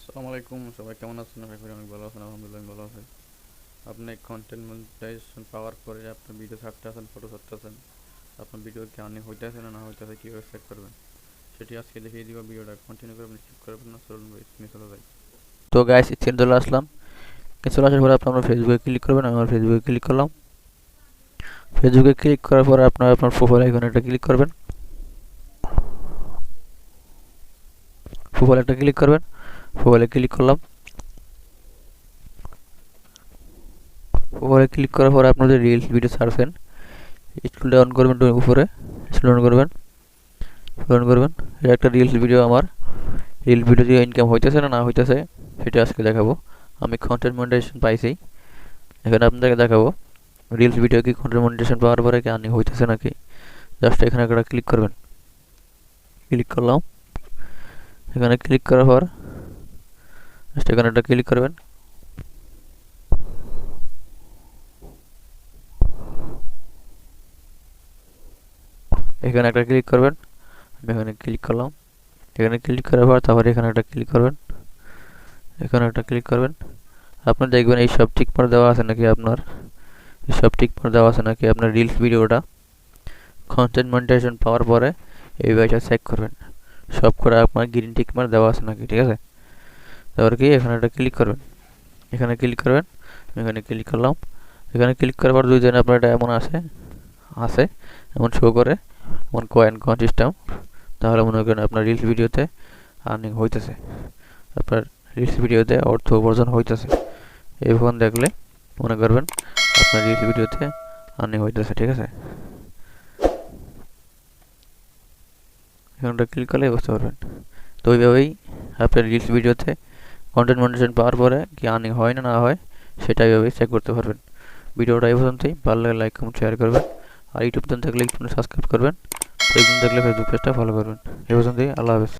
আসসালামু আলাইকুম, সবাই কেমন আছেন? আশা করি অনেক ভালো আছেন, আলহামদুলিল্লাহ ভালো আছি। আপনি কন্টেন্ট মনিটাইজেশন পাওয়ার পরে আপনি ভিডিও ছাড়তে আছেন ফটো ছাড়তে আছেন। আপনার ভিডিও কি আর্নিং হইতেছে না না হইতেছে, কীভাবে চেক করবেন? সেটি আজকে দেখিয়ে দিব, ভিডিওটা কন্টিনিউ করবেন স্কিপ করবেন না চলুন স্ক্রিনে চলে যাই। তো গাইস স্ক্রিন চলে আসলাম। চলে আসার পরে আপনারা ফেসবুকে ক্লিক করবেন, আমি আমার ফেসবুকে ক্লিক করলাম। ফেসবুকে ক্লিক করার পরে আপনারা, আপনার প্রোফাইল আইকনে একটা ক্লিক করবেন। প্রোফাইল একটা ক্লিক করবেন। প্রোফাইলে ক্লিক করলাম। প্রোফাইলে ক্লিক করার পরে আপনাদের রিলস ভিডিও ছাড়ছেন। স্কুলটা অন করবেন উপরে। স্কুল অন করবেন। অন করবেন। এটা একটা রিলস ভিডিও আমার। রিল ভিডিও দিয়ে ইনকাম হইতেছে না না হইতেছে, সেটা আজকে দেখাবো। আমি কন্টেন্ট মনিটাইজেশন পাইছি। এখানে আপনাদেরকে দেখাবো রিলস ভিডিও কি কন্টেন্ট মনিটাইজেশন পাওয়ার পরে কি আর্নিং হইতেছে নাকি? জাস্ট এখানে একটা ক্লিক করবেন। ক্লিক করলাম। এখানে ক্লিক করার পর এখানে একটা ক্লিক করবেন। এখানে একটা ক্লিক করবেন। আমি এখানে ক্লিক করলাম। এখানে ক্লিক করার পর তারপরে এখানে একটা ক্লিক করবেন। এখানে একটা ক্লিক করবেন। আপনি দেখবেন এই সব টিক মার দেওয়া আছে নাকি আপনার? এই সব টিক মার দেওয়া আছে নাকি আপনার রিলস ভিডিওটা কন্টেন্ট মনিটাইজেশন পাওয়ার পরে এই বিষয়টা চেক করবেন। সব করে আপনার গ্রিন টিক মার দেওয়া আছে নাকি, ঠিক আছে? তারপর কি এখানে একটা ক্লিক করবেন। এখানে ক্লিক করবেন। এখানে ক্লিক করলাম। এখানে ক্লিক করার পর দুই দিন আপনার এটা এমন আছে আছে এমন শো করে, এমন কয়েন কয়েন সিস্টেম তাহলে মনে করেন আপনার রিলস ভিডিওতে আর্নিং হইতেছে। আপনার রিলস ভিডিওতে অর্থ উপার্জন হইতেছে। এই ফোন দেখলে মনে করবেন আপনার রিলস ভিডিওতে আর্নিং হইতেছে, ঠিক আছে? এখানটা ক্লিক করলে বুঝতে পারবেন। তো ওইভাবেই আপনার রিলস ভিডিওতে কন্টেন্ট মনিটেশন পাওয়ার পরে কি আনি হয় না না হয় সেটা ভাবে চেক করতে পারবেন। ভিডিওটা এই পর্যন্তই। ভালো লাগে লাইক কমেন্ট শেয়ার করবেন। আর ইউটিউব চ্যানেল থাকলে ইউটিউব সাবস্ক্রাইব করবেন। ফেসবুক থাকলে ফেসবুক পেজটা ফলো করবেন। এই পর্যন্তই। আল্লাহ হাফেজ।